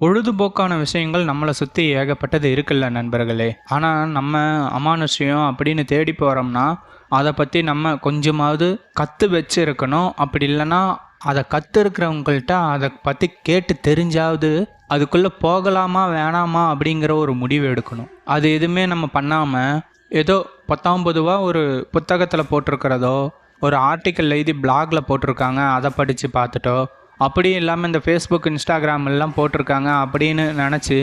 பொழுதுபோக்கான விஷயங்கள் நம்மளை சுற்றி ஏகப்பட்டது இருக்குல்ல நண்பர்களே. ஆனால் நம்ம அமானுஷ்யம் அப்படின்னு தேடி போகிறோம்னா அதை பற்றி நம்ம கொஞ்சமாவது கற்று வச்சுருக்கணும். அப்படி இல்லைன்னா அதை கற்றுருக்கிறவங்கள்ட்ட அதை பற்றி கேட்டு தெரிஞ்சாவது அதுக்குள்ளே போகலாமா வேணாமா அப்படிங்கிற ஒரு முடிவு எடுக்கணும். அது எதுவுமே நம்ம பண்ணாமல் ஏதோ பத்தாம் பொதுவாக ஒரு புத்தகத்தில் போட்டிருக்கிறதோ ஒரு ஆர்டிக்கல் எழுதி பிளாகில் போட்டிருக்காங்க அதை படித்து பார்த்துட்டோ அப்படியும் இல்லாமல் இந்த ஃபேஸ்புக் இன்ஸ்டாகிராம் எல்லாம் போட்டிருக்காங்க அப்படின்னு நினச்சி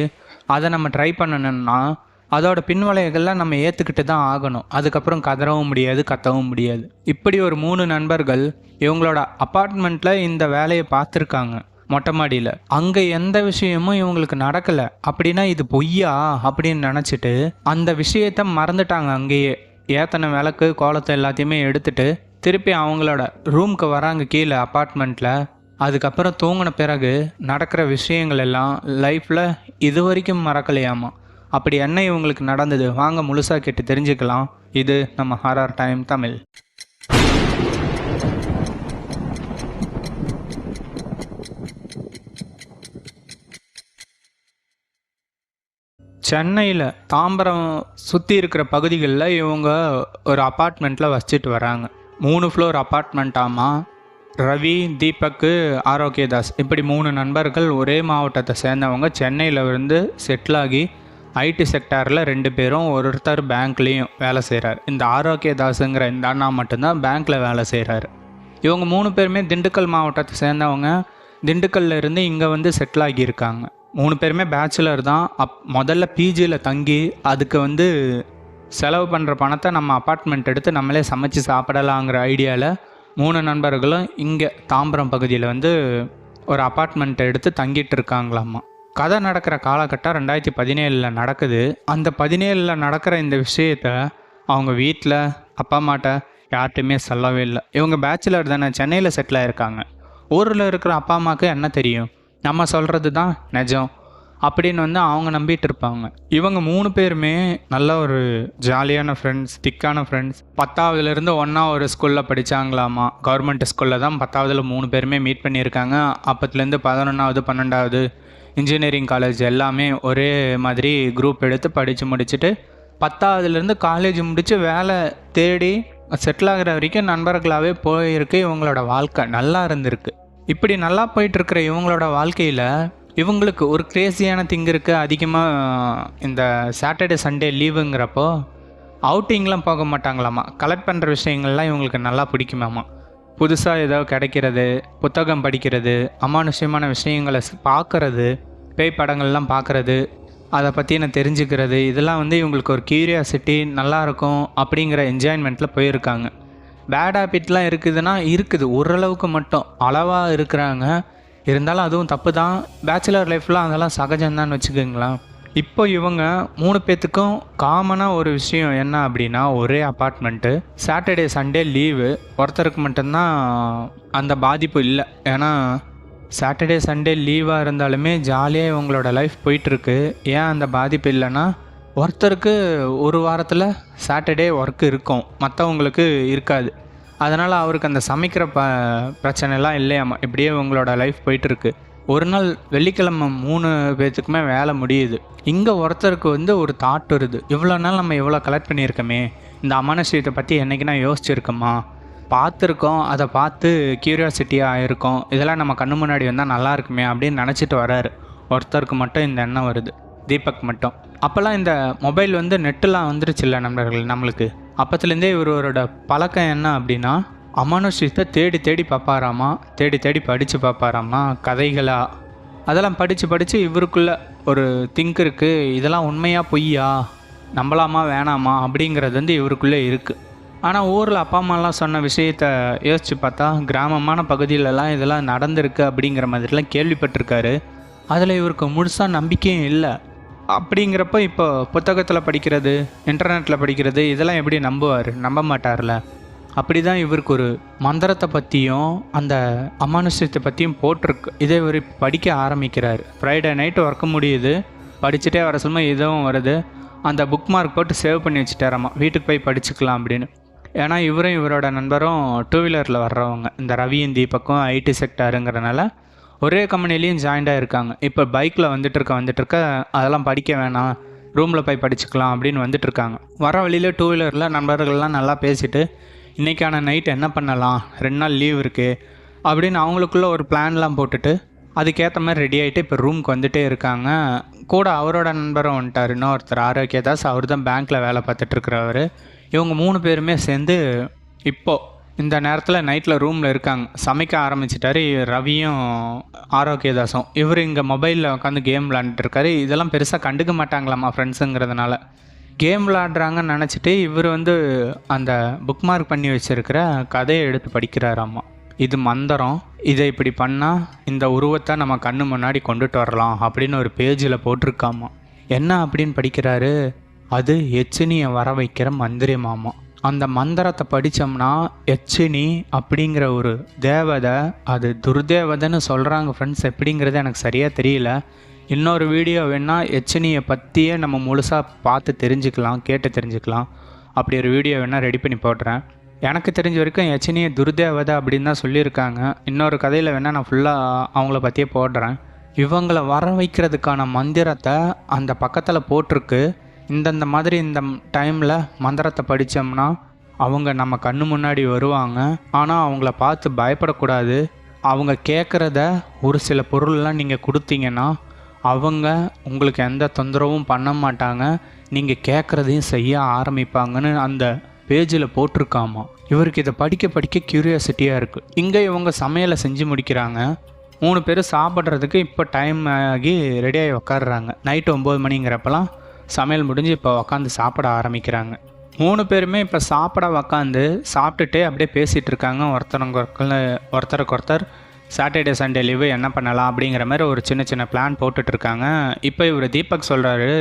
அதை நம்ம ட்ரை பண்ணணும்னா அதோட பின்வளைகள்லாம் நம்ம ஏற்றுக்கிட்டு தான் ஆகணும். அதுக்கப்புறம் கதறவும் முடியாது கத்தவும் முடியாது. இப்படி ஒரு மூணு நண்பர்கள் இவங்களோட அப்பார்ட்மெண்ட்டில் இந்த வேலையை பார்த்துருக்காங்க மொட்டை மாடியில். அங்கே எந்த விஷயமும் இவங்களுக்கு நடக்கலை. அப்படின்னா இது பொய்யா? அப்படின்னு நினச்சிட்டு அந்த விஷயத்த மறந்துட்டாங்க அங்கேயே. ஏத்தனை விளக்கு கோலத்தை எல்லாத்தையுமே எடுத்துட்டு திருப்பி அவங்களோட ரூமுக்கு வராங்க கீழே அப்பார்ட்மெண்ட்டில் அதுக்கப்புறம் தூங்கின பிறகு நடக்கிற விஷயங்கள் எல்லாம் லைஃப்பில் இது வரைக்கும் மறக்கலையாமா? அப்படி என்ன இவங்களுக்கு நடந்தது? வாங்க முழுசாக கேட்டு தெரிஞ்சுக்கலாம். இது நம்ம ஹாரர் டைம் தமிழ். சென்னையில் தாம்பரம் சுற்றி இருக்கிற பகுதிகளில் இவங்க ஒரு அப்பார்ட்மெண்ட்டில் வசிச்சுட்டு வராங்க மூணு ஃப்ளோர் அப்பார்ட்மெண்ட்டாமா ரவி தீபக்கு ஆரோக்கியதாஸ். இப்படி மூணு நண்பர்கள் ஒரே மாவட்டத்தை சேர்ந்தவங்க. சென்னையில் இருந்து செட்டில் ஆகி ஐடி செக்டாரில் ரெண்டு பேரும் ஒருத்தர் பேங்க்லேயும் வேலை செய்கிறார் இந்த ஆரோக்கியதாஸுங்கிற இந்த அண்ணா மட்டும்தான் பேங்க்கில் வேலை செய்கிறாரு இவங்க மூணு பேருமே திண்டுக்கல் மாவட்டத்தை சேர்ந்தவங்க. திண்டுக்கல்ல இருந்து இங்கே வந்து செட்டில் ஆகியிருக்காங்க. மூணு பேருமே பேச்சுலர் தான். அப் முதல்ல பிஜியில் தங்கி அதுக்கு வந்து செலவு பண்ணுற பணத்தை நம்ம அப்பார்ட்மெண்ட் எடுத்து நம்மளே சமைச்சு சாப்பிடலாங்கிற ஐடியாவில் மூணு நண்பர்களும் இங்கே தாம்பரம் பகுதியில் வந்து ஒரு அப்பார்ட்மெண்ட் எடுத்து தங்கிட்டு இருக்காங்களாமா கதை நடக்கிற காலகட்டம் ரெண்டாயிரத்தி பதினேழில் நடக்குது. அந்த பதினேழில் நடக்கிற இந்த விஷயத்த அவங்க வீட்டில் அப்பா அம்மாட்ட யார்கிட்டையுமே சொல்லவே இல்லை. இவங்க பேச்சுலர் தானே சென்னையில் செட்டில் ஆயிருக்காங்க. ஊரில் இருக்கிற அப்பா அம்மாவுக்கு என்ன தெரியும்? நம்ம சொல்கிறது தான் நிஜம். அப்படின்னு வந்து அவங்க நம்பிட்டு இருப்பாங்க. இவங்க மூணு பேருமே நல்ல ஒரு ஜாலியான ஃப்ரெண்ட்ஸ் திக்கான ஃப்ரெண்ட்ஸ் பத்தாவதுலேருந்து ஒன்றா ஒரு ஸ்கூலில் படித்தாங்களாமா கவர்மெண்ட் ஸ்கூலில் தான் பத்தாவதுல மூணு பேருமே மீட் பண்ணியிருக்காங்க. அப்பத்துலேருந்து பதினொன்றாவது பன்னெண்டாவது இன்ஜினியரிங் காலேஜ் எல்லாமே ஒரே மாதிரி குரூப் எடுத்து படித்து முடிச்சுட்டு பத்தாவதுலேருந்து காலேஜ் முடித்து வேலை தேடி செட்டில் ஆகிற வரைக்கும் நண்பர்களாகவே போயிருக்கு இவங்களோட வாழ்க்கை. நல்லா இருந்திருக்கு. இப்படி நல்லா போயிட்டுருக்கிற இவங்களோட வாழ்க்கையில் இவங்களுக்கு ஒரு கிரேசியான திங் இருக்குது அதிகமாக இந்த சாட்டர்டே சண்டே லீவுங்கிறப்போ அவுட்டிங்லாம் போக மாட்டாங்களாமா? கலெக்ட் பண்ணுற விஷயங்கள்லாம் இவங்களுக்கு நல்லா பிடிக்குமாமா? புதுசாக ஏதோ கிடைக்கிறது புத்தகம் படிக்கிறது அமானுஷ்யமான விஷயங்களை பார்க்குறது பேய் படங்கள்லாம் பார்க்குறது அதை பற்றி நான் தெரிஞ்சுக்கிறது இதெல்லாம் வந்து இவங்களுக்கு ஒரு கியூரியாசிட்டி நல்லாயிருக்கும் அப்படிங்கிற என்ஜாய்மெண்ட்டில் போயிருக்காங்க. பேட் ஹேபிட்லாம் இருக்குதுன்னா இருக்குது. ஓரளவுக்கு மட்டும் அளவாக இருக்கிறாங்க. இருந்தாலும் அதுவும் தப்பு தான் பேச்சுலர் லைஃப்லாம் அதெல்லாம் சகஜம்தான் வச்சுக்கோங்களேன். இப்போ இவங்க மூணு பேர்த்துக்கும் காமனாக ஒரு விஷயம் என்ன அப்படின்னா ஒரே அப்பார்ட்மெண்ட்டு சாட்டர்டே சண்டே லீவு ஒருத்தருக்கு மட்டும்தான் அந்த பாதிப்பு இல்லை. ஏன்னா சாட்டர்டே சண்டே லீவாக இருந்தாலுமே ஜாலியாக இவங்களோட லைஃப் போயிட்டுருக்கு. ஏன் அந்த பாதிப்பு இல்லைன்னா ஒருத்தருக்கு ஒரு வாரத்தில் சாட்டர்டே ஒர்க் இருக்கும். மற்றவங்களுக்கு இருக்காது. அதனால் அவருக்கு அந்த சமைக்கிற ப பிரச்சனைலாம் இல்லையாமா. இப்படியே உங்களோட லைஃப் போயிட்டுருக்கு. ஒரு நாள் வெள்ளிக்கிழமை மூணு பேர்த்துக்குமே வேலை முடியுது. இங்கே ஒருத்தருக்கு வந்து ஒரு தாட் வருது. இவ்வளோ நாள் நம்ம இவ்வளோ கலெக்ட் பண்ணியிருக்கோமே. இந்த அமானுஷ்யத்தை பற்றி என்னைக்குனா யோசிச்சிருக்கோமா? பார்த்துருக்கோம். அதை பார்த்து க்யூரியாசிட்டியாக இருக்கும். இதெல்லாம் நம்ம கண்ணு முன்னாடி வந்தால் நல்லா இருக்குமே அப்படின்னு நினச்சிட்டு வராரு. ஒருத்தருக்கு மட்டும் இந்த எண்ணம் வருது. தீபக் மட்டும். அப்போல்லாம் இந்த மொபைல் வந்து நெட்டுலாம் வந்துருச்சுல்ல நண்பர்கள் நம்மளுக்கு? அப்பத்துலேருந்தே இவரோட பழக்கம் என்ன அப்படின்னா அமானுஷ்யத்தை தேடி தேடி பார்ப்பாராமா தேடி தேடி படித்து பார்ப்பாராமா கதைகளா? அதெல்லாம் படித்து படித்து இவருக்குள்ள ஒரு திங்க் இருக்குது இதெல்லாம் உண்மையாக பொய்யா? நம்பலாமா வேணாமா? அப்படிங்கிறது வந்து இவருக்குள்ளே இருக்குது ஆனால் ஊரில் அப்பா அம்மாலாம் சொன்ன விஷயத்த யோசித்து பார்த்தா கிராமமான பகுதியிலலாம் இதெல்லாம் நடந்திருக்கு அப்படிங்கிற மாதிரிலாம் கேள்விப்பட்டிருக்காரு. அதில் இவருக்கு முழுசாக நம்பிக்கையும் இல்லை. அப்படிங்கிறப்ப இப்போ புத்தகத்தில் படிக்கிறது இன்டர்நெட்டில் படிக்கிறது இதெல்லாம் எப்படி நம்புவார்? நம்ப மாட்டார்ல. அப்படி தான் இவருக்கு ஒரு மந்திரத்தை பற்றியும் அந்த அமானுஷ்யத்தை பற்றியும் போட்டிருக்கு. இதை இவர் படிக்க ஆரம்பிக்கிறார். ஃப்ரைடே நைட்டு ஒர்க்க முடியுது. படிச்சுட்டே வர சொல்லுமா இதுவும் வருது. அந்த புக் மார்க் போட்டு சேவ் பண்ணி வச்சுட்டாராமா. வீட்டுக்கு போய் படிச்சுக்கலாம் அப்படின்னு. ஏன்னா இவரும் இவரோட நண்பரும் டூ வீலரில் வர்றவங்க. இந்த ரவியும் தீபக்கும் ஐடி செக்டாருங்கிறனால ஒரே கம்பெனிலையும் ஜாயிண்டாக இருக்காங்க இப்போ பைக்கில் வந்துட்டு இருக்க வந்துட்டு இருக்க அதெல்லாம் படிக்க வேணாம். ரூமில் போய் படிச்சுக்கலாம் அப்படின்னு வந்துட்டு இருக்காங்க. வர வழியில் டூ வீலரில் நண்பர்கள்லாம் நல்லா பேசிட்டு இன்றைக்கான நைட் என்ன பண்ணலாம்? ரெண்டு நாள் லீவ் இருக்குது அப்படின்னு அவங்களுக்குள்ள ஒரு பிளான்லாம் போட்டுட்டு அதுக்கேற்ற மாதிரி ரெடி ஆகிட்டு இப்போ ரூமுக்கு வந்துட்டே இருக்காங்க. கூட அவரோட நண்பரும் வந்துட்டார். இன்னொருத்தர் ஆரோக்கியதாஸ் அவர் தான் பேங்க்கில் வேலை பார்த்துட்டு இருக்கிறவர். இவங்க மூணு பேருமே சேர்ந்து இப்போது இந்த நேரத்தில் நைட்டில் ரூமில் இருக்காங்க. சமைக்க ஆரம்பிச்சிட்டாரு ரவியும் ஆரோக்கியதாசும் இவர் இங்கே மொபைலில் உட்காந்து கேம் விளாண்டுருக்காரு இதெல்லாம் பெருசாக கண்டுக்க மாட்டாங்களாம்மா ஃப்ரெண்ட்ஸுங்கிறதுனால கேம் விளாடுறாங்கன்னு நினச்சிட்டு இவர் வந்து அந்த புக் மார்க் பண்ணி வச்சுருக்கிற கதையை எடுத்து படிக்கிறாராம்மா இது மந்திரம். இதை இப்படி பண்ணால் இந்த உருவத்தை நம்ம கண்ணு முன்னாடி கொண்டுட்டு வரலாம் அப்படின்னு ஒரு பேஜில் போட்டிருக்காமா. என்ன அப்படின்னு படிக்கிறாரு? அது எச்சினியை வர வைக்கிற மந்திரமாமா. அந்த மந்திரத்தை படித்தோம்னா எச்சினி அப்படிங்கிற ஒரு தேவதை அது துர்தேவதைன்னு சொல்கிறாங்க ஃப்ரெண்ட்ஸ் எப்படிங்கிறது எனக்கு சரியாக தெரியல. இன்னொரு வீடியோ வேணால் எச்சினியை பற்றியே நம்ம முழுசாக பார்த்து தெரிஞ்சுக்கலாம் கேட்டு தெரிஞ்சுக்கலாம். அப்படி ஒரு வீடியோ வேணால் ரெடி பண்ணி போடுறேன். எனக்கு தெரிஞ்ச வரைக்கும் எச்சினியை துர்தேவதை அப்படின்னு தான் சொல்லியிருக்காங்க. இன்னொரு கதையில் வேணால் நான் ஃபுல்லாக அவங்கள பற்றியே போடுறேன். இவங்களை வர வைக்கிறதுக்கான மந்திரத்தை அந்த பக்கத்தில் போட்டிருக்கு. இந்தந்த மாதிரி இந்த டைமில் மந்திரத்தை படித்தோம்னா அவங்க நம்ம கண்ணு முன்னாடி வருவாங்க. ஆனால் அவங்கள பார்த்து பயப்படக்கூடாது. அவங்க கேட்குறத ஒரு சில பொருள்லாம் நீங்கள் கொடுத்தீங்கன்னா அவங்க உங்களுக்கு எந்த தொந்தரவும் பண்ண மாட்டாங்க. நீங்கள் கேட்குறதையும் செய்ய ஆரம்பிப்பாங்கன்னு அந்த பேஜில் போட்டிருக்காமா. இவருக்கு இதை படிக்க படிக்க க்யூரியாசிட்டியாக இருக்குது இங்கே இவங்க சமையலை செஞ்சு முடிக்கிறாங்க. மூணு பேர் சாப்பிட்றதுக்கு இப்போ டைம் ஆகி ரெடியாகி உக்காடுறாங்க நைட்டு ஒம்பது மணிங்கிறப்பெல்லாம் சமையல் முடிஞ்சு இப்போ உக்காந்து சாப்பிட ஆரம்பிக்கிறாங்க. மூணு பேருமே இப்போ சாப்பிட உக்காந்து சாப்பிட்டுட்டே அப்படியே பேசிகிட்டு இருக்காங்க. ஒருத்தருங்க ஒருத்தருக்கு ஒருத்தர் சாட்டர்டே சண்டே லீவு என்ன பண்ணலாம் அப்படிங்கிற மாதிரி ஒரு சின்ன சின்ன பிளான் போட்டுட்ருக்காங்க இப்போ இவர் தீபக் சொல்கிறாரு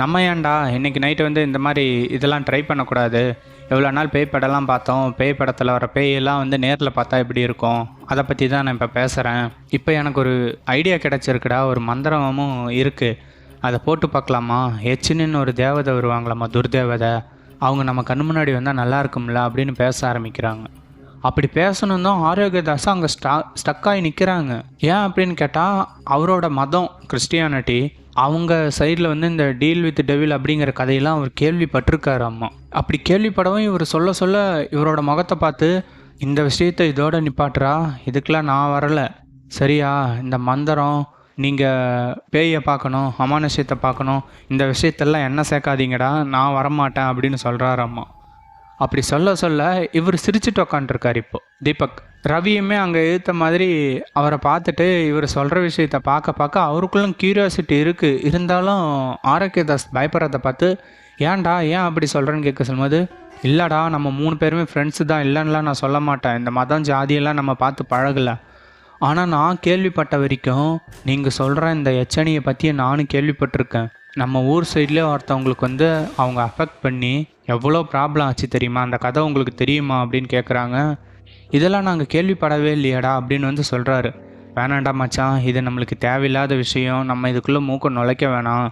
நம்ம ஏன்டா இன்றைக்கி நைட்டு வந்து இந்த மாதிரி இதெல்லாம் ட்ரை பண்ணக்கூடாது. எவ்வளோ நாள் பேய் படம்லாம் பார்த்தோம். பேய் படத்தில் வர பேயெல்லாம் வந்து நேரில் பார்த்தா எப்படி இருக்கும்? அதை பற்றி தான் நான் இப்போ பேசுகிறேன் இப்போ எனக்கு ஒரு ஐடியா கிடச்சிருக்குடா. ஒரு மந்திரமும் இருக்குது அதை போட்டு பார்க்கலாமா? எச்சின்னு ஒரு தேவதை வருவாங்களாம்மா துர்தேவதை? அவங்க நம்ம கண் முன்னாடி வந்தால் நல்லா இருக்கும்ல அப்படின்னு பேச ஆரம்பிக்கிறாங்க. அப்படி பேசணும் தான் ஆரோக்கியதாஸ் அங்கே ஸ்டா ஸ்டக் ஆகி நிற்கிறாங்க ஏன் அப்படின்னு கேட்டால் அவரோட மதம் கிறிஸ்டியானிட்டி அவங்க சைடில் வந்து இந்த டீல் வித் டெவில் அப்படிங்கிற கதையெல்லாம் அவர் கேள்விப்பட்டிருக்காரு அம்மா. அப்படி கேள்விப்படவும் இவர் சொல்ல சொல்ல இவரோட முகத்தை பார்த்து இந்த விஷயத்தை இதோட நிப்பாட்டுறா இதுக்கெல்லாம் நான் வரலை. சரியா இந்த மந்திரம் நீங்கள் பேயை பார்க்கணும் அமானுஷ்யத்தை பார்க்கணும் இந்த விஷயத்தெல்லாம் என்ன சேர்க்காதீங்கடா நான் வரமாட்டேன் அப்படின்னு சொல்கிறாரு அம்மா. அப்படி சொல்ல சொல்ல இவர் சிரிச்சுட்டு உக்காண்டிருக்கார் இப்போது தீபக் ரவியுமே அங்கே இழுத்த மாதிரி அவரை பார்த்துட்டு இவர் சொல்கிற விஷயத்த பார்க்க பார்க்க அவருக்குள்ளும் கியூரியாசிட்டி இருக்குது இருந்தாலும் ஆரோக்கியதாஸ் பயப்படுறத பார்த்து ஏன்டா ஏன் அப்படி சொல்கிறேன்னு கேட்க சொல்லும்போது இல்லைடா நம்ம மூணு பேருமே ஃப்ரெண்ட்ஸு தான் இல்லைன்னுலாம் நான் சொல்ல மாட்டேன். இந்த மதம் ஜாதியெல்லாம் நம்ம பார்த்து பழகலை. ஆனால் நான் கேள்விப்பட்ட வரைக்கும் நீங்கள் சொல்கிற இந்த எச்சனியை பற்றி நானும் கேள்விப்பட்டிருக்கேன். நம்ம ஊர் சைட்லேயே ஒருத்தவங்களுக்கு வந்து அவங்க அஃபெக்ட் பண்ணி எவ்வளோ ப்ராப்ளம் ஆச்சு தெரியுமா? அந்த கதை உங்களுக்கு தெரியுமா? அப்படின்னு கேட்குறாங்க இதெல்லாம் நாங்கள் கேள்விப்படவே இல்லையாடா அப்படின்னு வந்து சொல்கிறாரு வேணாண்டா மச்சான் இது நம்மளுக்கு தேவையில்லாத விஷயம். நம்ம இதுக்குள்ளே மூக்க நுழைக்க வேணாம்.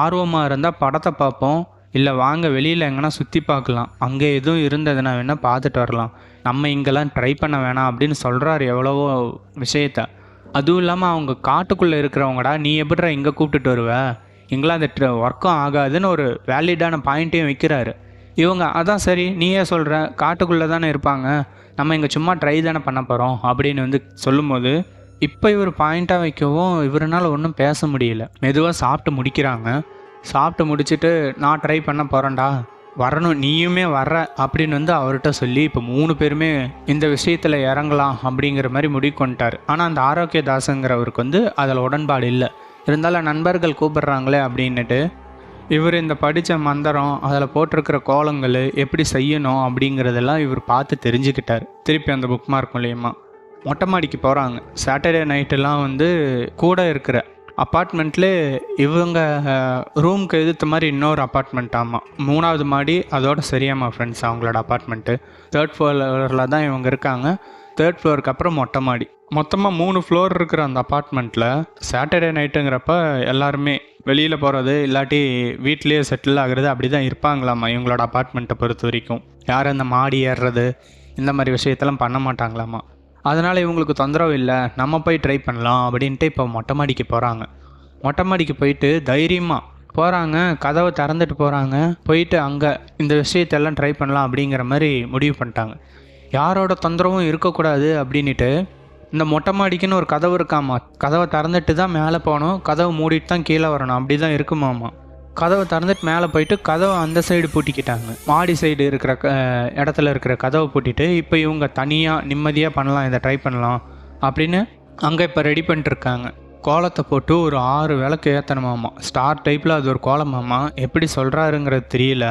ஆர்வமாக இருந்தால் படத்தை பார்ப்போம். இல்லை வாங்க வெளியில் எங்கன்னா சுற்றி பார்க்கலாம். அங்கே எதுவும் இருந்ததுன்னா வேணால் பார்த்துட்டு வரலாம். நம்ம இங்கெல்லாம் ட்ரை பண்ண வேணாம் அப்படின்னு சொல்கிறாரு எவ்வளவோ விஷயத்த. அதுவும் இல்லாமல் அவங்க காட்டுக்குள்ளே இருக்கிறவங்கடா நீ எப்படிடா இங்கே கூப்பிட்டுட்டு வருவ? இங்கெல்லாம் அந்த ட்ர ஒர்க்கும் ஆகாதுன்னு ஒரு வேலிடான பாயிண்ட்டையும் வைக்கிறாரு. இவங்க அதான் சரி நீயே சொல்கிற காட்டுக்குள்ளே தானே இருப்பாங்க. நம்ம இங்கே சும்மா ட்ரை தானே பண்ண போகிறோம் அப்படின்னு வந்து சொல்லும்போது இப்போ இவர் பாயிண்ட்டாக வைக்கவும் இவரால் ஒன்றும் பேச முடியல. மெதுவாக சாப்பிட்டு முடிக்கிறாங்க. சாப்பிட்டு முடிச்சுட்டு நான் ட்ரை பண்ண போகிறேன்டா வரணும் நீயுமே வர்ற அப்படின்னு வந்து அவர்கிட்ட சொல்லி இப்போ மூணு பேருமே இந்த விஷயத்தில் இறங்கலாம் அப்படிங்கிற மாதிரி முடிவு கொண்டார் ஆனால் அந்த ஆரோக்கியதாசுங்கிறவருக்கு வந்து அதில் உடன்பாடு இல்லை. இருந்தாலும் நண்பர்கள் கூப்பிடுறாங்களே அப்படின்னுட்டு இவர் இந்த படித்த மந்திரம் அதில் போட்டிருக்கிற கோலங்கள் எப்படி செய்யணும் அப்படிங்கிறதெல்லாம் இவர் பார்த்து தெரிஞ்சுக்கிட்டார். திருப்பி அந்த புக் மார்க் மூலியமாக மொட்டை மாடிக்கு போகிறாங்க சாட்டர்டே நைட்டெல்லாம் வந்து கூட இருக்கிற அப்பார்ட்மெண்ட்டில் இவங்க ரூம்க்கு எதிர்த்த மாதிரி இன்னொரு அப்பார்ட்மெண்ட் ஆமாம் மூணாவது மாடி அதோட சரியாமா ஃப்ரெண்ட்ஸ் அவங்களோட அப்பார்ட்மெண்ட்டு தேர்ட் ஃப்ளோரில் தான் இவங்க இருக்காங்க. தேர்ட் ஃப்ளோருக்கு அப்புறம் மொட்டை மாடி. மொத்தமாக மூணு ஃப்ளோர் இருக்கிற அந்த அப்பார்ட்மெண்ட்டில் சாட்டர்டே நைட்டுங்கிறப்ப எல்லாருமே வெளியில் போகிறது இல்லாட்டி வீட்லேயே செட்டில் ஆகுறது அப்படி தான் இருப்பாங்களாம்மா இவங்களோட அப்பார்ட்மெண்ட்டை பொறுத்த வரைக்கும். யாரும் அந்த மாடி ஏறுறது இந்த மாதிரி விஷயத்தெல்லாம் பண்ண மாட்டாங்களாமா. அதனால் இவங்களுக்கு தொந்தரவு இல்லை நம்ம போய் ட்ரை பண்ணலாம் அப்படின்ட்டு இப்போ மொட்டை மாடிக்கு போகிறாங்க மொட்டை மாடிக்கு போயிட்டு தைரியமாக போகிறாங்க கதவை திறந்துட்டு போகிறாங்க போயிட்டு அங்கே இந்த விஷயத்தெல்லாம் ட்ரை பண்ணலாம் அப்படிங்கிற மாதிரி முடிவு பண்ணிட்டாங்க. யாரோட தொந்தரவும் இருக்கக்கூடாது அப்படின்ட்டு இந்த மொட்டை மாடிக்குன்னு ஒரு கதவு இருக்காமா? கதவை திறந்துட்டு தான் மேலே போகணும் கதவை மூடிட்டு தான் கீழே வரணும் அப்படி தான் இருக்குமாமா? கதவை திறந்துட்டு மேலே போயிட்டு கதவை அந்த சைடு பூட்டிக்கிட்டாங்க. மாடி சைடு இருக்கிற க இடத்துல இருக்கிற கதவை பூட்டிட்டு இப்போ இவங்க தனியாக நிம்மதியாக பண்ணலாம் இதை ட்ரை பண்ணலாம் அப்படின்னு அங்கே இப்போ ரெடி பண்ணிட்டுருக்காங்க. கோலத்தை போட்டு ஒரு ஆறு விளக்கு ஏற்றணுமாமா ஸ்டார் டைப்பில் அது ஒரு கோலமாமா எப்படி சொல்கிறாருங்கிறது தெரியல.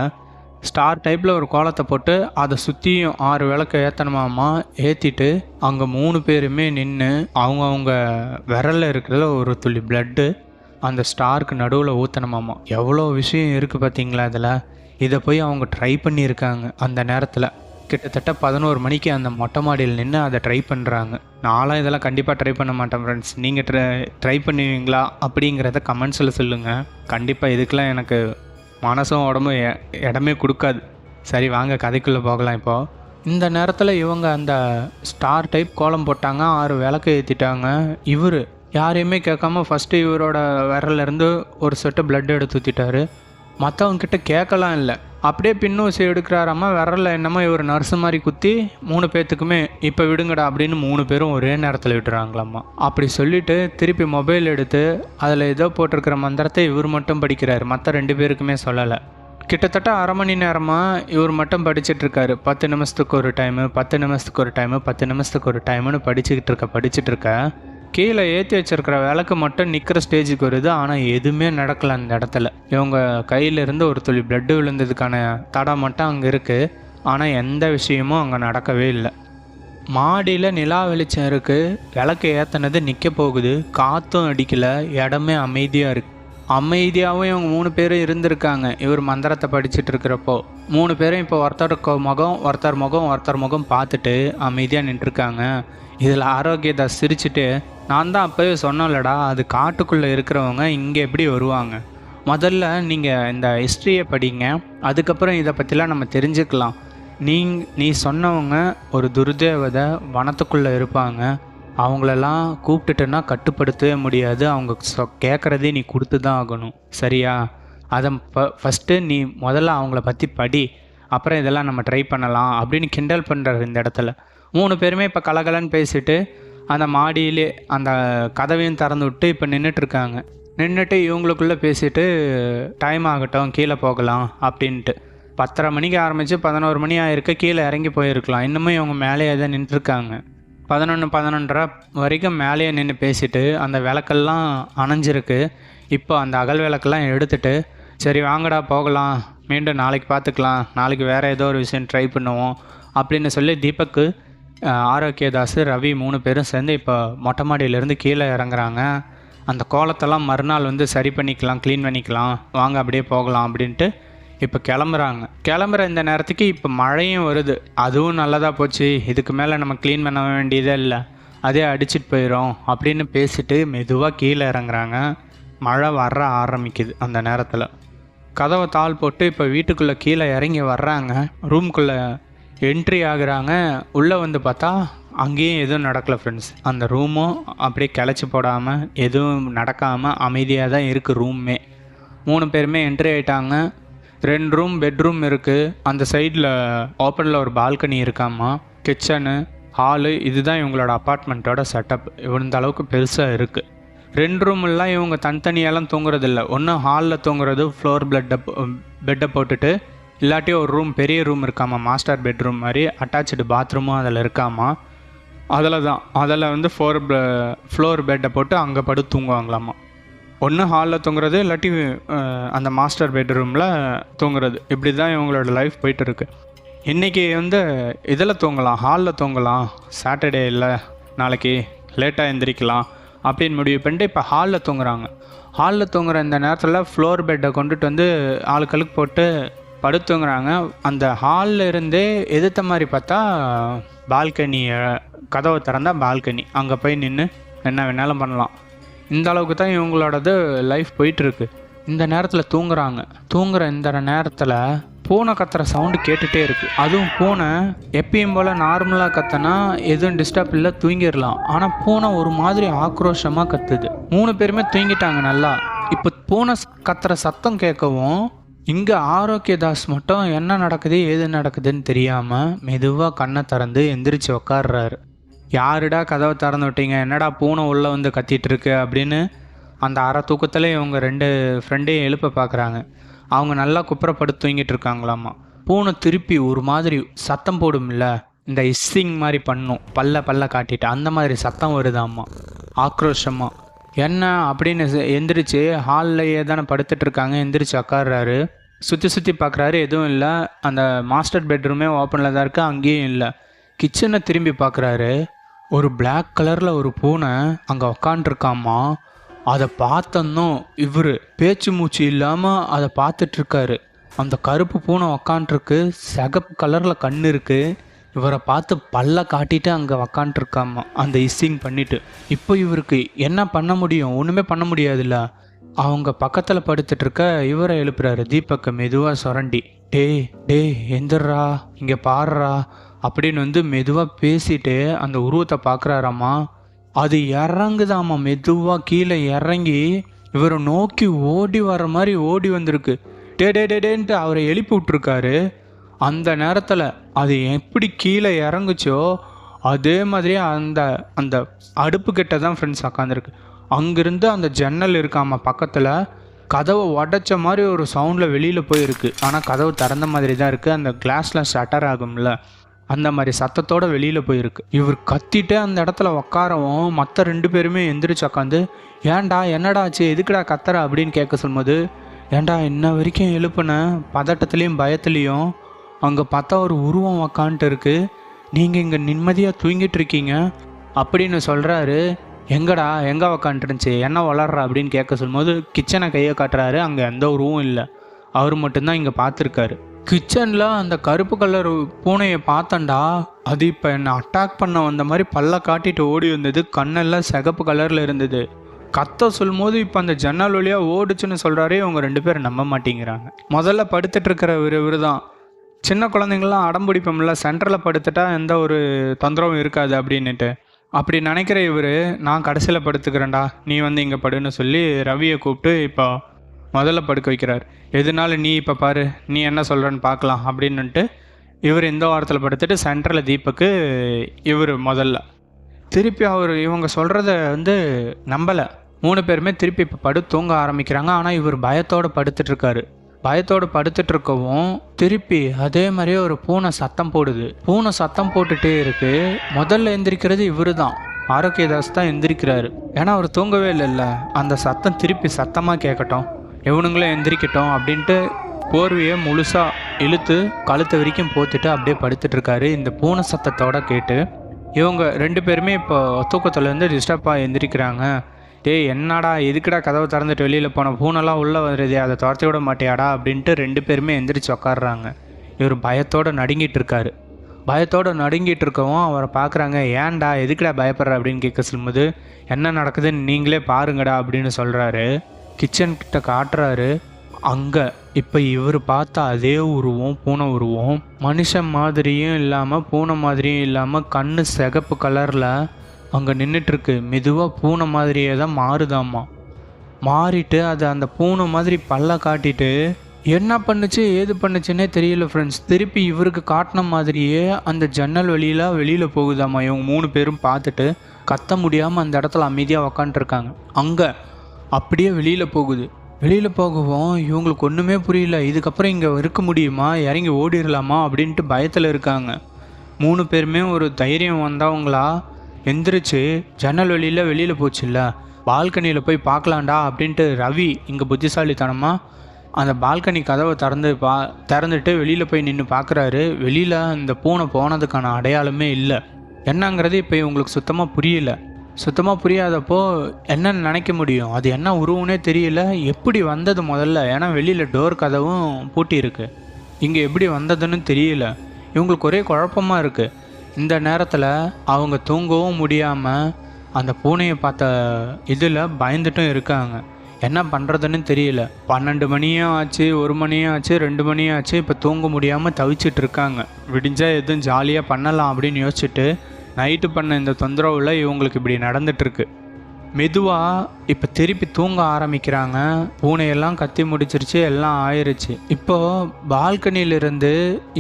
ஸ்டார் டைப்பில் ஒரு கோலத்தை போட்டு அதை சுற்றியும் ஆறு விளக்கு ஏற்றணுமாமா ஏற்றிட்டு அங்கே மூணு பேருமே நின்று அவங்கவுங்க விரலில் இருக்கிற ஒரு துளி பிளட்டு அந்த ஸ்டாருக்கு நடுவில் ஊற்றணுமாமா எவ்வளோ விஷயம் இருக்குது பார்த்தீங்களா இதில்? இதை போய் அவங்க ட்ரை பண்ணியிருக்காங்க அந்த நேரத்தில். கிட்டத்தட்ட பதினோரு மணிக்கு அந்த மொட்டை மாடியில் நின்று அதை ட்ரை பண்ணுறாங்க நானும் இதெல்லாம் கண்டிப்பாக ட்ரை பண்ண மாட்டேன் ஃப்ரெண்ட்ஸ் நீங்கள் ட்ரை ட்ரை பண்ணுவீங்களா அப்படிங்கிறத கமெண்ட்ஸில் சொல்லுங்கள் கண்டிப்பாக இதுக்கெலாம் எனக்கு மனசும் உடம்பும் எ- இடமே கொடுக்காது. சரி வாங்க கதைக்குள்ளே போகலாம் இப்போது இந்த நேரத்தில் இவங்க அந்த ஸ்டார் டைப் கோலம் போட்டாங்க ஆறு விளக்கு ஏற்றிட்டாங்க இவர் யாரையுமே கேட்காம ஃபஸ்ட்டு இவரோட விரல்ல இருந்து ஒரு சொட்டு பிளட் எடுத்து ஊற்றிட்டாரு மற்றவங்கிட்ட கேட்கலாம் இல்லை. அப்படியே பின்னூசி எடுக்கிறாராம? விரலில் என்னமோ இவர் நர்ஸு மாதிரி குத்தி மூணு பேர்த்துக்குமே இப்போ விடுங்கடா அப்படின்னு மூணு பேரும் ஒரே நேரத்தில் விட்டுறாங்களாம்மா அப்படி சொல்லிட்டு திருப்பி மொபைல் எடுத்து அதில் ஏதோ போட்டிருக்கிற மந்திரத்தை இவர் மட்டும் படிக்கிறாரு. மற்ற ரெண்டு பேருக்குமே சொல்லலை. கிட்டத்தட்ட அரை மணி நேரமாக இவர் மட்டும் படிச்சிட்ருக்காரு பத்து நிமிஷத்துக்கு ஒரு டைமு பத்து நிமிஷத்துக்கு ஒரு டைமு பத்து நிமிஷத்துக்கு ஒரு டைமுன்னு படிச்சுக்கிட்டு இருக்க படிச்சுட்டு இருக்க. கீழே ஏற்றி வச்சிருக்கிற விளக்கு மட்டும் நிற்கிற ஸ்டேஜுக்கு வருது. ஆனால் எதுவுமே நடக்கல அந்த இடத்துல. இவங்க கையிலேருந்து ஒரு துளி பிளட்டு விழுந்ததுக்கான தடம் மட்டும் அங்கே இருக்குது ஆனால் எந்த விஷயமும் அங்கே நடக்கவே இல்லை. மாடியில் நிலா வெளிச்சம் இருக்குது விளக்கு ஏற்றினது நிற்க போகுது. காற்றும் அடிக்கலை. இடமே அமைதியாக இருக்குது அமைதியாகவும் இவங்க மூணு பேரும் இருந்திருக்காங்க. இவர் மந்திரத்தை படிச்சுட்டு இருக்கிறப்போ. மூணு பேரும் இப்போ ஒருத்தருக்கு முகம் ஒருத்தர் முகம் ஒருத்தர் முகம் பார்த்துட்டு அமைதியாக நின்றுருக்காங்க. இதில் ஆரோக்கியத்தை சிரிச்சுட்டு நான் தான் அப்போவே சொன்னேன்லடா அது காட்டுக்குள்ளே இருக்கிறவங்க இங்கே எப்படி வருவாங்க? முதல்ல நீங்கள் இந்த ஹிஸ்ட்ரியை படிங்க அதுக்கப்புறம் இதை பற்றிலாம் நம்ம தெரிஞ்சுக்கலாம். நீ நீ சொன்னவங்க ஒரு துர்தேவதை வனத்துக்குள்ளே இருப்பாங்க. அவங்களெல்லாம் கூப்பிட்டுட்டேன்னா கட்டுப்படுத்தவே முடியாது. அவங்க சொ கேட்குறதே நீ கொடுத்து தான் ஆகணும். சரியா? அதை ஃப ஃபஸ்ட்டு நீ முதல்ல அவங்கள பற்றி படி. அப்புறம் இதெல்லாம் நம்ம ட்ரை பண்ணலாம் அப்படின்னு கிண்டல் பண்ணுறாரு இந்த இடத்துல. மூணு பேருமே இப்போ கலகலன்னு பேசிட்டு அந்த மாடியிலே அந்த கதவையும் திறந்து விட்டு இப்போ நின்றுட்டுருக்காங்க நின்றுட்டு இவங்களுக்குள்ளே பேசிட்டு டைம் ஆகட்டும் கீழே போகலாம் அப்படின்ட்டு. பத்தரை மணிக்கு ஆரம்பித்து பதினோரு மணி ஆயிருக்கு கீழே இறங்கி போயிருக்கலாம். இன்னமும் இவங்க மேலேயே தான் நின்றுருக்காங்க. பதினொன்று பதினொன்றரை வரைக்கும் மேலேயே நின்று பேசிட்டு அந்த விளக்கெல்லாம் அணைஞ்சிருக்கு. இப்போ அந்த அகல் விளக்கெல்லாம் எடுத்துட்டு சரி வாங்கடா போகலாம். மீண்டும் நாளைக்கு பார்த்துக்கலாம். நாளைக்கு வேறு ஏதோ ஒரு விஷயம் ட்ரை பண்ணுவோம் அப்படின்னு சொல்லி தீபக்கு ஆரோக்கியதாஸ் ரவி மூணு பேரும் சேர்ந்து இப்போ மொட்டை மாடியிலேருந்து கீழே இறங்குறாங்க. அந்த கோலத்தெல்லாம் மறுநாள் வந்து சரி பண்ணிக்கலாம் க்ளீன் பண்ணிக்கலாம். வாங்க அப்படியே போகலாம் அப்படின்ட்டு இப்போ கிளம்புறாங்க. கிளம்புற இந்த நேரத்துக்கு இப்போ மழையும் வருது. அதுவும் நல்லதாக போச்சு. இதுக்கு மேலே நம்ம க்ளீன் பண்ண வேண்டியதே இல்லை. அதே அடிச்சிட்டு போயிடும் அப்படின்னு பேசிட்டு மெதுவாக கீழே இறங்குறாங்க. மழை வர ஆரம்பிக்குது அந்த நேரத்தில். கதவை தாள் போட்டு இப்போ வீட்டுக்குள்ளே கீழே இறங்கி வர்றாங்க. ரூம்குள்ளே என்ட்ரி ஆகுறாங்க. உள்ளே வந்து பார்த்தா அங்கேயும் எதுவும் நடக்கல ஃப்ரெண்ட்ஸ் அந்த ரூமும் அப்படியே கிளச்சி போடாமல் எதுவும் நடக்காமல் அமைதியாக தான் இருக்குது ரூமே மூணு பேருமே என்ட்ரி ஆயிட்டாங்க. ரெண்டு ரூம் பெட்ரூம் இருக்குது அந்த சைடில் ஓப்பனில் ஒரு பால்கனி இருக்காமா கிச்சனு ஹாலு இதுதான் இவங்களோட அப்பார்ட்மெண்ட்டோட செட்டப் இந்த அளவுக்கு பெருசாக இருக்குது ரெண்டு ரூம்லாம் இவங்க தனித்தனியெல்லாம் தூங்குறதில்ல. ஒன்று ஹாலில் தூங்குறது ஃப்ளோர் பிளட்டை பெட்டை போட்டுட்டு இல்லாட்டி ஒரு ரூம் பெரிய ரூம் இருக்காமா? மாஸ்டர் பெட்ரூம் மாதிரி அட்டாச்சு பாத்ரூமும் அதில் இருக்காமா? அதில் தான் அதில் வந்து ஃபோர் ஃப்ளோர் பெட்டை போட்டு அங்கே படுத்து தூங்குவாங்களாமா? ஒன்று ஹாலில் தூங்குறது இல்லாட்டி அந்த மாஸ்டர் பெட்ரூமில் தூங்குறது. இப்படி தான் இவங்களோட லைஃப் போயிட்டு இருக்கு இன்றைக்கி வந்து இதில் தூங்கலாம் ஹாலில் தூங்கலாம். சாட்டர்டே இல்லை நாளைக்கு லேட்டாக எந்திரிக்கலாம் அப்படின்னு முடிவு பண்ணிட்டு இப்போ ஹாலில் தூங்குறாங்க. ஹாலில் தூங்குற இந்த நேரத்தில் ஃப்ளோர் பெட்டை கொண்டுட்டு வந்து ஆளுக்களுக்கு போட்டு படுத்துங்கிறாங்க. அந்த ஹாலில் இருந்தே எதிர்த்த மாதிரி பார்த்தா பால்கனி கதவை திறந்தால் பால்கனி. அங்கே போய் நின்று என்ன வேணாலும் பண்ணலாம். இந்த அளவுக்கு தான் இவங்களோடது லைஃப் போயிட்டுருக்கு. இந்த நேரத்தில் தூங்குறாங்க. தூங்குற இந்த நேரத்தில் பூனை கத்துற சவுண்டு கேட்டுகிட்டே இருக்குது அதுவும் பூனை எப்பயும் போல் நார்மலாக கத்தனா எதுவும் டிஸ்டர்ப் இல்லை தூங்கிடலாம். ஆனால் பூனை ஒரு மாதிரி ஆக்ரோஷமாக கத்துது. மூணு பேருமே தூங்கிட்டாங்க நல்லா. இப்போ பூனை கத்துற சத்தம் கேட்கவும் இங்கே ஆரோக்கியதாஸ் மட்டும் என்ன நடக்குது ஏது நடக்குதுன்னு தெரியாமல் மெதுவாக கண்ணை திறந்து எந்திரிச்சு உக்காடுறாரு யாருடா கதவை திறந்து விட்டீங்க? என்னடா பூனை உள்ளே வந்து கத்திட்டு இருக்கு? அப்படின்னு அந்த அரை தூக்கத்தில் இவங்க ரெண்டு ஃப்ரெண்டையும் எழுப்ப பார்க்குறாங்க அவங்க நல்லா குப்புறப்படுத்து தூங்கிட்டு இருக்காங்களாமா. பூனை திருப்பி ஒரு மாதிரி சத்தம் போடும்ல இந்த இஸ்ஸிங் மாதிரி பண்ணும். பல்ல பல்ல காட்டிட்டு அந்த மாதிரி சத்தம் வருதாம்மா ஆக்ரோஷமாக என்ன அப்படின்னு எந்திரிச்சு ஹால்லையே தானே படுத்துட்டு இருக்காங்க எந்திரிச்சு உக்காடுறாரு சுற்றி சுற்றி பார்க்குறாரு எதுவும் இல்லை. அந்த மாஸ்டர் பெட்ரூமே ஓப்பனில் தான் இருக்குது அங்கேயும் இல்லை. கிச்சனை திரும்பி பார்க்குறாரு ஒரு பிளாக் கலரில் ஒரு பூனை அங்கே உக்காண்ட்ருக்காமா அதை பார்த்ததும் இவர் பேச்சு மூச்சு இல்லாமல் அதை பார்த்துட்ருக்காரு அந்த கருப்பு பூனை உக்காண்ட்ருக்கு சிகப்பு கலரில் கண் இருக்குது இவரை பார்த்து பல்ல காட்டிட்டு அங்கே உக்காண்ட்ருக்காமா அந்த இஸ்ஸிங் பண்ணிட்டு இப்போ இவருக்கு என்ன பண்ண முடியும்? ஒன்றுமே பண்ண முடியாதுல்ல. அவங்க பக்கத்தில் படுத்துட்டு இருக்க இவரை எழுப்புறாரு தீபக்கை மெதுவாக சுரண்டி. டே டேய் எந்திரா இங்கே பாடுறா அப்படின்னு வந்து மெதுவாக பேசிட்டு அந்த உருவத்தை பார்க்குறாராம்மா அது இறங்குதாம்மா மெதுவாக கீழே இறங்கி இவரை நோக்கி ஓடி வர மாதிரி ஓடி வந்திருக்கு. டே டே டே டேன்ட்டு அவரை எழுப்பி விட்ருக்காரு அந்த நேரத்தில் அது எப்படி கீழே இறங்குச்சோ அதே மாதிரி அந்த அந்த அடுப்பு கிட்ட தான் ஃப்ரெண்ட்ஸ் உக்காந்துருக்கு. அங்கேருந்து அந்த ஜன்னல் இருக்காம பக்கத்தில் கதவை உடைச்ச மாதிரி ஒரு சவுண்டில் வெளியில் போயிருக்கு. ஆனால் கதவு திறந்த மாதிரி தான் இருக்குது அந்த கிளாஸில் ஷட்டர் ஆகும்ல. அந்த மாதிரி சத்தத்தோடு வெளியில் போயிருக்கு. இவர் கத்திட்டே அந்த இடத்துல உக்காரவும் மற்ற ரெண்டு பேருமே எந்திரிச்சு உக்காந்து ஏன்டா என்னடா ஆச்சு? எதுக்குடா கத்துற? அப்படின்னு கேட்க சொல்லும்போது ஏன்டா இன்ன வரைக்கும் எழுப்புன? பதட்டத்துலேயும் பயத்துலேயும் அங்கே பார்த்தா ஒரு உருவம் உக்கான்ட்டு இருக்கு. நீங்கள் இங்கே நிம்மதியாக தூங்கிட்டு இருக்கீங்க. அப்படின்னு சொல்கிறாரு எங்கடா எங்கே உக்காண்ட்டுருந்துச்சு என்ன வளர்ற? அப்படின்னு கேட்க சொல்லும்போது கிச்சனை கையை காட்டுறாரு. அங்கே எந்த உருவம் இல்லை. அவர் மட்டும்தான் இங்கே பார்த்துருக்காரு. கிச்சனில் அந்த கருப்பு கலர் பூனையை பார்த்தண்டா அது இப்போ என்னை அட்டாக் பண்ண வந்த மாதிரி பல்ல காட்டிட்டு ஓடி வந்தது. கண்ணெல்லாம் சிகப்பு கலரில் இருந்தது. கத்த சொல்லும்போது இப்போ அந்த ஜன்னல் வழியாக ஓடுச்சுன்னு சொல்கிறாரே இவங்க ரெண்டு பேரும் நம்ப மாட்டேங்கிறாங்க. முதல்ல படுத்துட்டு இருக்கிற இவர் இவர் தான் சின்ன குழந்தைங்களாம் அடம் பிடிப்போம்ல சென்டரில் படுத்துட்டா எந்த ஒரு தொந்தரவும் இருக்காது அப்படின்னுட்டு. அப்படி நினைக்கிற இவர் நான் கடைசியில் படுத்துக்கிறேன்டா நீ வந்து இங்கே படுன்னு சொல்லி ரவியை கூப்பிட்டு இப்போ முதல்ல படுக்க வைக்கிறார். எதுனாலும் நீ இப்போ பாரு நீ என்ன சொல்கிறன்னு பார்க்கலாம் அப்படின்னுட்டு இவர் இந்த வாரத்தில் படுத்துட்டு சென்டரில் தீபக்கு இவர் முதல்ல. திருப்பி அவர் இவங்க சொல்கிறத வந்து நம்பலை. மூணு பேருமே திருப்பி இப்போ படு தூங்க ஆரம்பிக்கிறாங்க. ஆனால் இவர் பயத்தோடு படுத்துட்ருக்காரு பயத்தோடு படுத்துட்டு இருக்கவும் திருப்பி அதே மாதிரியே ஒரு பூனை சத்தம் போடுது. பூனை சத்தம் போட்டுட்டே இருக்கு. முதல்ல எந்திரிக்கிறது இவரு தான் ஆரோக்கியதாஸ் தான் எந்திரிக்கிறாரு. ஏன்னா அவர் தூங்கவே இல்லைல்ல. அந்த சத்தம் திருப்பி சத்தமாக கேட்கட்டும். இவனுங்களும் எந்திரிக்கட்டும் அப்படின்ட்டு போர்வையை முழுசாக இழுத்து கழுத்து வரைக்கும் போத்துட்டு அப்படியே படுத்துட்ருக்காரு இந்த பூனை சத்தத்தோட கேட்டு இவங்க ரெண்டு பேருமே இப்போ தூக்கத்துலேருந்து டிஸ்டர்பாக எந்திரிக்கிறாங்க. டேய் என்னடா எதுக்குடா கதவை திறந்துட்டு வெளியில் போன? பூனெல்லாம் உள்ளே வருது அதை துரத்தி விட மாட்டியாடா அப்படின்ட்டு ரெண்டு பேருமே எந்திரிச்சு உக்காடுறாங்க இவர் பயத்தோடு நடுங்கிட்டு இருக்காரு. பயத்தோடு நடுங்கிட்டு இருக்கவும் அவரை பார்க்குறாங்க ஏன்டா எதுக்குடா பயப்படுற? அப்படின்னு கேட்க சொல்லும்போது என்ன நடக்குதுன்னு நீங்களே பாருங்கடா அப்படின்னு சொல்கிறாரு கிச்சன் கிட்ட காட்டுறாரு. அங்கே இப்போ இவர் பார்த்த அதே உருவம் பூனை உருவம் மனுஷன் மாதிரியும் இல்லாமல் பூனை மாதிரியும் இல்லாமல் கண்ணு சிகப்பு கலரில் அங்கே நின்றுட்டுருக்கு மெதுவாக பூனை மாதிரியே தான் மாறுதாம்மா. மாறிட்டு அது அந்த பூனை மாதிரி பல்ல காட்டிட்டு என்ன பண்ணுச்சு? ஏது பண்ணுச்சுன்னே தெரியல ஃப்ரெண்ட்ஸ் திருப்பி இவருக்கு காட்டின மாதிரியே அந்த ஜன்னல் வழியில வெளியில் போகுதாம்மா. இவங்க மூணு பேரும் பார்த்துட்டு கத்த முடியாமல் அந்த இடத்துல அமைதியாக உக்காண்ட்ருக்காங்க அங்கே அப்படியே வெளியில் போகுது. வெளியில் போகவும் இவங்களுக்கு ஒன்றுமே புரியல. இதுக்கப்புறம் இங்கே இருக்க முடியுமா? இறங்கி ஓடிடலாமா அப்படின்ட்டு பயத்தில் இருக்காங்க. மூணு பேருமே ஒரு தைரியம் வந்தவங்களா எந்திரிச்சு ஜன்னல் வெளியில் வெளியில் போச்சுல்ல. பால்கனியில் போய் பார்க்கலாண்டா அப்படின்ட்டு ரவி இங்கே புத்திசாலித்தனமாக அந்த பால்கனி கதவை திறந்து பா திறந்துட்டு வெளியில் போய் நின்று பார்க்குறாரு. வெளியில் அந்த பூனை போனதுக்கான அடையாளமே இல்லை. என்னங்கிறது இப்போ இவங்களுக்கு சுத்தமாக புரியல. சுத்தமாக புரியாதப்போ என்னன்னு நினைக்க முடியும்? அது என்ன உருவனே தெரியல. எப்படி வந்தது முதல்ல? ஏன்னா வெளியில் டோர் கதவும் பூட்டி இருக்கு இங்கே எப்படி வந்ததுன்னு தெரியல. இவங்களுக்கு ஒரே குழப்பமாக இருக்குது இந்த நேரத்தில் அவங்க தூங்கவும் முடியாமல் அந்த பூனையை பார்த்த இதில் பயந்துட்டும் இருக்காங்க. என்ன பண்ணுறதுன்னு தெரியல. பன்னெண்டு மணியும் ஆச்சு ஒரு மணியும் ஆச்சு ரெண்டு மணியும் ஆச்சு இப்போ தூங்க முடியாமல் தவிச்சிட்டு இருக்காங்க. விடிஞ்சால் எதுவும் ஜாலியாக பண்ணலாம் அப்படின்னு யோசிச்சுட்டு நைட்டு பண்ண இந்த தொந்தரவில் இவங்களுக்கு இப்படி நடந்துட்டுருக்கு மெதுவாக இப்போ திருப்பி தூங்க ஆரம்பிக்கிறாங்க. பூனையெல்லாம் கத்தி முடிச்சிருச்சு எல்லாம் ஆயிருச்சு. இப்போ பால்கனியிலிருந்து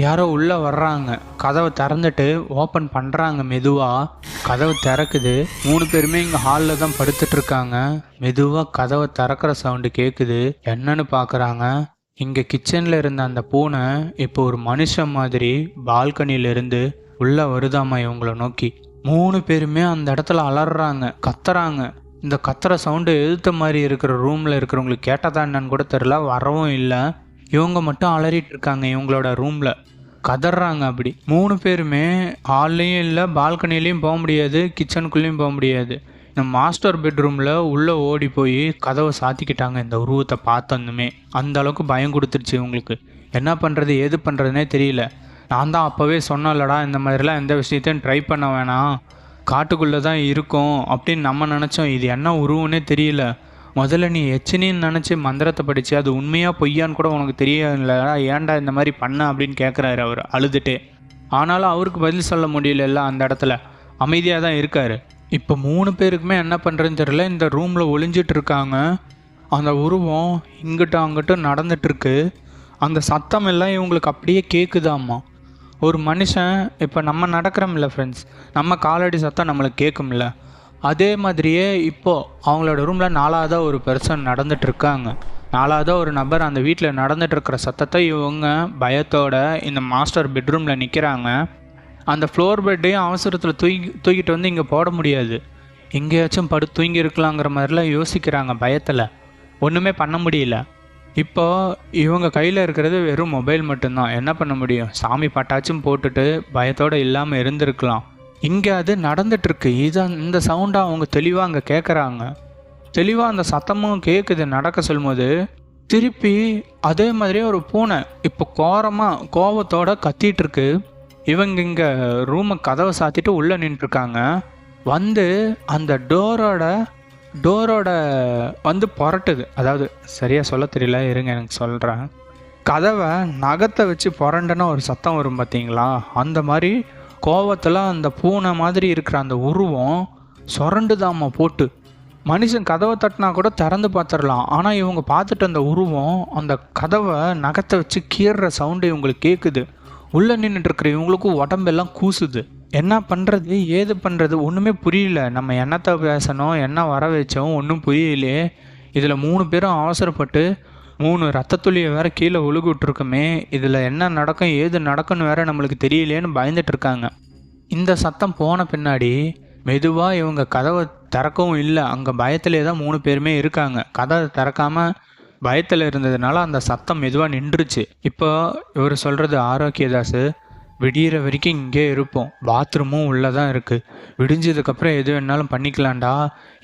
யாரோ உள்ளே வர்றாங்க. கதவை திறந்துட்டு ஓப்பன் பண்ணுறாங்க மெதுவாக கதவு திறக்குது. மூணு பேருமே இங்கே ஹாலில் தான் படுத்துட்டு இருக்காங்க மெதுவாக கதவை திறக்கிற சவுண்டு கேட்குது என்னன்னு பார்க்குறாங்க இங்கே கிச்சனில் இருந்த அந்த பூனை இப்போ ஒரு மனுஷன் மாதிரி பால்கனியிலிருந்து உள்ளே வருதாம்மா இவங்கள நோக்கி. மூணு பேருமே அந்த இடத்துல அலறாங்க கத்துறாங்க. இந்த கத்துற சவுண்டு எழுத்த மாதிரி இருக்கிற ரூமில் இருக்கிறவங்களுக்கு கேட்டதா என்னன்னு கூட தெரில வரவும் இல்லை. இவங்க மட்டும் அலறிட்டு இருக்காங்க இவங்களோட ரூமில் கதறாங்க அப்படி. மூணு பேருமே ஹால்லையும் இல்லை பால்கனிலையும் போக முடியாது கிச்சனுக்குள்ளேயும் போக முடியாது. இந்த மாஸ்டர் பெட்ரூமில் உள்ளே ஓடி போய் கதவை சாத்திக்கிட்டாங்க இந்த உருவத்தை பார்த்தோன்னுமே. அந்த அளவுக்கு பயம் கொடுத்துருச்சு இவங்களுக்கு. என்ன பண்ணுறது எது பண்ணுறதுனே தெரியல. நான் தான் அப்போவே சொன்னலடா இந்த மாதிரிலாம் எந்த விஷயத்தையும் ட்ரை பண்ண வேணாம். காட்டுக்குள்ளே தான் இருக்கும் அப்படின்னு நம்ம நினச்சோம். இது என்ன உருவம்னே தெரியல. முதல்ல நீ எச்சனின்னு நினச்சி மந்திரத்தை படித்து அது உண்மையாக பொய்யான்னு கூட உனக்கு தெரியல. ஏன்டா இந்த மாதிரி பண்ண அப்படின்னு கேட்குறாரு அவர் அழுதுட்டே. ஆனாலும் அவருக்கு பதில் சொல்ல முடியல அந்த இடத்துல. அமைதியாக தான் இருக்காரு. இப்போ மூணு பேருக்குமே என்ன பண்ணுறதுன்னு தெரியல. இந்த ரூமில் ஒளிஞ்சிட்டு இருக்காங்க. அந்த உருவம் இங்கிட்டும் அங்கிட்டும் நடந்துட்டுருக்கு அந்த சத்தம் எல்லாம் இவங்களுக்கு அப்படியே கேட்குதாம்மா ஒரு மனுஷன் இப்போ நம்ம நடக்கிறோம்ல ஃப்ரெண்ட்ஸ் நம்ம காலடி சத்தம் நம்மளுக்கு கேட்கும்ல அதே மாதிரியே இப்போது அவங்களோட ரூமில் நாலாவதாக ஒரு பெர்சன் நடந்துகிட்ருக்காங்க நாலாவதாக ஒரு நபர் அந்த வீட்டில் நடந்துகிட்ருக்கிற சத்தத்தை இவங்க பயத்தோட இந்த மாஸ்டர் பெட்ரூமில் நிற்கிறாங்க அந்த ஃப்ளோர் பெட்டையும் அவசரத்தில் தூக்கி தூக்கிட்டு வந்து இங்கே போட முடியாது. எங்கேயாச்சும் படு தூங்கி இருக்கலாங்கிற மாதிரிலாம் யோசிக்கிறாங்க பயத்தில். ஒன்றுமே பண்ண முடியல. இப்போ இவங்க கையில் இருக்கிறது வெறும் மொபைல் மட்டும்தான். என்ன பண்ண முடியும்? சாமி பட்டாச்சும் போட்டுட்டு பயத்தோடு இல்லாமல் இருந்திருக்கலாம். இங்கே அது நடந்துட்டுருக்கு. இதான் இந்த சவுண்டாக அவங்க தெளிவாக அங்கே கேட்குறாங்க தெளிவாக அந்த சத்தமும் கேட்குது நடக்க சொல்லும்போது திருப்பி அதே மாதிரியே ஒரு பூனை இப்போ கோரமாக கோபத்தோட கத்திட்டுருக்கு. இவங்க இங்கே ரூமை கதவை சாத்திட்டு உள்ளே நின்றுருக்காங்க வந்து அந்த டோரோட டோரோட வந்து புரட்டுது. அதாவது சரியாக சொல்ல தெரியல இருங்க எனக்கு சொல்கிறேன் கதவை நகத்தை வச்சு புரண்டன ஒரு சத்தம் வரும் பார்த்தீங்களா அந்த மாதிரி கோவத்தில் அந்த பூனை மாதிரி இருக்கிற அந்த உருவம் சுரண்டுதாம்மா போட்டு. மனுஷன் கதவை தட்டினா கூட திறந்து பார்த்துடலாம் ஆனால் இவங்க பார்த்துட்டு அந்த உருவம் அந்த கதவை நகத்தை வச்சு கீறுற சவுண்டு இவங்களுக்கு கேட்குது உள்ளே நின்றுட்டு இருக்கிற இவங்களுக்கும் உடம்பெல்லாம் கூசுது. என்ன பண்ணுறது ஏது பண்ணுறது ஒன்றுமே புரியல. நம்ம என்னத்தை பேசணும் என்ன வர வச்சோம் ஒன்றும் புரியலையே. இதில் மூணு பேரும் அவசரப்பட்டு மூணு ரத்தத்துளியை வேற கீழே ஒழுகு விட்ருக்குமே இதில் என்ன நடக்கும் ஏது நடக்கும்னு வேற நம்மளுக்கு தெரியலேன்னு பயந்துட்டு இருக்காங்க. இந்த சத்தம் போன பின்னாடி மெதுவாக இவங்க கதவை திறக்கவும் இல்லை. அங்கே பயத்திலே தான் மூணு பேருமே இருக்காங்க. கதவை திறக்காமல் பயத்தில் இருந்ததுனால அந்த சத்தம் மெதுவாக நின்றுச்சு. இப்போ இவர் சொல்கிறது ஆரோக்கியதாஸ் விடியிற வரைக்கும் இங்கே இருப்போம். பாத்ரூமும் உள்ளே தான் இருக்குது விடிஞ்சதுக்கப்புறம் எது வேணாலும் பண்ணிக்கலாம்டா.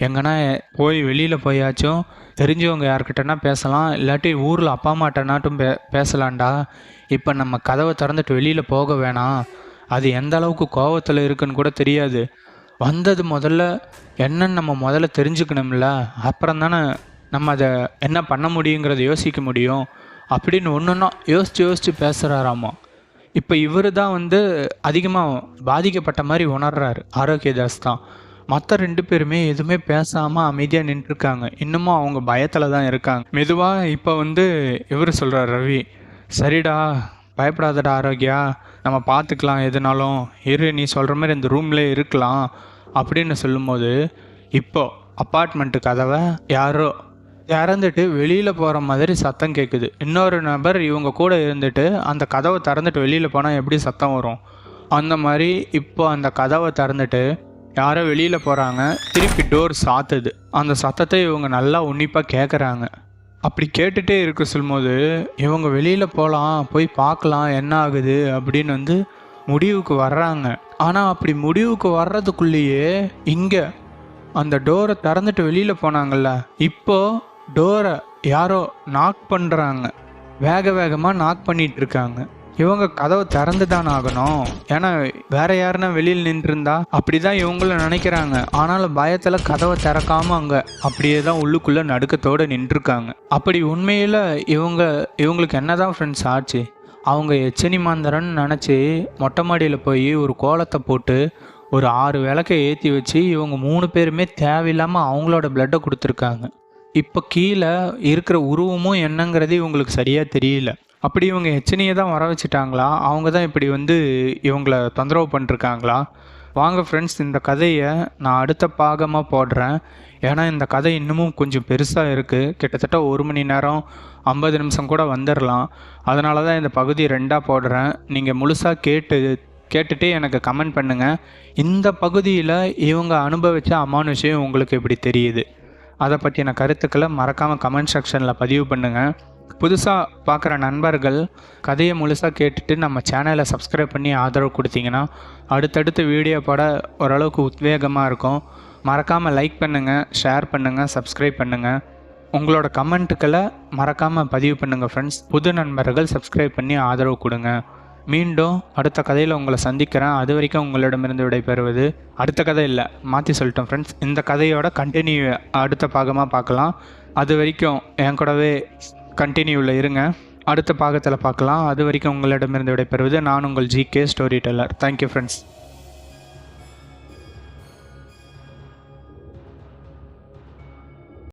எங்கன்னா போய் வெளியில் போயாச்சும் தெரிஞ்சவங்க யார்கிட்டனா பேசலாம். இல்லாட்டி ஊரில் அப்பா அம்மாட்டனாட்டும் பே பேசலாம்டா. இப்போ நம்ம கதவை திறந்துட்டு வெளியில் போக வேணாம். அது எந்த அளவுக்கு கோவத்தில் இருக்குன்னு கூட தெரியாது. வந்தது முதல்ல என்னன்னு நம்ம முதல்ல தெரிஞ்சுக்கணும்ல. அப்புறம் தானே நம்ம அதை என்ன பண்ண முடியுங்கிறத யோசிக்க முடியும். அப்படின்னு ஒன்று ஒன்றா யோசித்து யோசித்து பேசுகிறாராமா இப்போ இவர் தான் வந்து அதிகமாக பாதிக்கப்பட்ட மாதிரி உணர்றாரு. ஆரோக்கியதாஸ் தான். மற்ற ரெண்டு பேருமே எதுவுமே பேசாமல் அமைதியாக நின்றுருக்காங்க. இன்னமும் அவங்க பயத்தில் தான் இருக்காங்க. மெதுவாக இப்போ வந்து இவர் சொல்கிறார் ரவி சரிடா பயப்படாதடா ஆரோக்கியா. நம்ம பார்த்துக்கலாம் எதுனாலும். இரு நீ சொல்கிற மாதிரி இந்த ரூம்லேயே இருக்கலாம். அப்படின்னு சொல்லும்போது இப்போ அப்பார்ட்மெண்ட்டு கதவை யாரோ திறந்துட்டு வெளியில் போகிற மாதிரி சத்தம் கேட்குது இன்னொரு நபர் இவங்க கூட இருந்துட்டு அந்த கதவை திறந்துட்டு வெளியில் போனால் எப்படி சத்தம் வரும்? அந்த மாதிரி இப்போ அந்த கதவை திறந்துட்டு யாரோ வெளியில் போகிறாங்க திருப்பி டோர் சாத்துது. அந்த சத்தத்தை இவங்க நல்லா உன்னிப்பாக கேட்குறாங்க அப்படி கேட்டுகிட்டே இருக்க சொல்லும்போது இவங்க வெளியில் போகலாம் போய் பார்க்கலாம் என்ன ஆகுது அப்படின்னு வந்து முடிவுக்கு வர்றாங்க. ஆனால் அப்படி முடிவுக்கு வர்றதுக்குள்ளேயே இங்கே அந்த டோரை திறந்துட்டு வெளியில் போனாங்கல்ல இப்போ டோரை யாரோ நாக் பண்ணுறாங்க வேக வேகமாக நாக் பண்ணிட்டு இருக்காங்க இவங்க கதவை திறந்து தான் ஆகணும். ஏன்னா வேற யாருன்னா வெளியில் நின்றுருந்தா அப்படி தான் இவங்களும் நினைக்கிறாங்க. ஆனாலும் பயத்தில் கதவை திறக்காம அங்கே அப்படியே தான் உள்ளுக்குள்ளே நடுக்கத்தோடு நின்றுருக்காங்க. அப்படி உண்மையில் இவங்க இவங்களுக்கு என்ன தான் ஃப்ரெண்ட்ஸ் ஆச்சு? அவங்க எச்சனி மாந்தரன் நினச்சி மொட்டை மாடியில் போய் ஒரு கோலத்தை போட்டு ஒரு ஆறு விளக்கை ஏற்றி வச்சு இவங்க மூணு பேருமே தேவையில்லாமல் அவங்களோட பிளட்டை கொடுத்துருக்காங்க. இப்போ கீழே இருக்கிற உருவமும் என்னங்கிறது இவங்களுக்கு சரியாக தெரியல. அப்படி இவங்க எச்சனியை தான் வர வச்சுட்டாங்களா? அவங்க தான் இப்படி வந்து இவங்கள தொந்தரவு பண்ணிருக்காங்களா? வாங்க ஃப்ரெண்ட்ஸ் இந்த கதையை நான் அடுத்த பாகமாக போடுறேன். ஏன்னா இந்த கதை இன்னமும் கொஞ்சம் பெருசாக இருக்குது கிட்டத்தட்ட ஒரு மணி நேரம் ஐம்பது நிமிஷம் கூட வந்துடலாம் அதனால தான் இந்த பகுதி ரெண்டாக போடுறேன். நீங்கள் முழுசாக கேட்டு கேட்டுட்டு எனக்கு கமெண்ட் பண்ணுங்கள் இந்த பகுதியில் இவங்க அனுபவித்த அமானுஷம் உங்களுக்கு எப்படி தெரியுது? அதை பற்றின கருத்துக்களை மறக்காமல் கமெண்ட் செக்ஷனில் பதிவு பண்ணுங்கள் புதுசாக பார்க்குற நண்பர்கள் கதையை முழுசாக கேட்டுட்டு நம்ம சேனலை சப்ஸ்கிரைப் பண்ணி ஆதரவு கொடுத்தீங்கன்னா அடுத்தடுத்து வீடியோ பட ஓரளவுக்கு உத்வேகமாக இருக்கும். மறக்காமல் லைக் பண்ணுங்கள் ஷேர் பண்ணுங்கள் சப்ஸ்கிரைப் பண்ணுங்கள் உங்களோட கமெண்ட்டுக்களை மறக்காமல் பதிவு பண்ணுங்கள் ஃப்ரெண்ட்ஸ் புது நண்பர்கள் சப்ஸ்கிரைப் பண்ணி ஆதரவு கொடுங்க. மீண்டும் அடுத்த கதையில் உங்களை சந்திக்கிறேன். அது வரைக்கும் உங்களிடமிருந்து விடைபெறுவது அடுத்த கதை இல்லை மாற்றி சொல்லிட்டோம் ஃப்ரெண்ட்ஸ் இந்த கதையோட கண்டினியூ அடுத்த பாகமாக பார்க்கலாம். அது வரைக்கும் என் கூடவே கண்டினியூவில் இருங்க. அடுத்த பாகத்தில் பார்க்கலாம். அது வரைக்கும் உங்களிடமிருந்து விடைபெறுவது நான் உங்கள் GK story teller thank you friends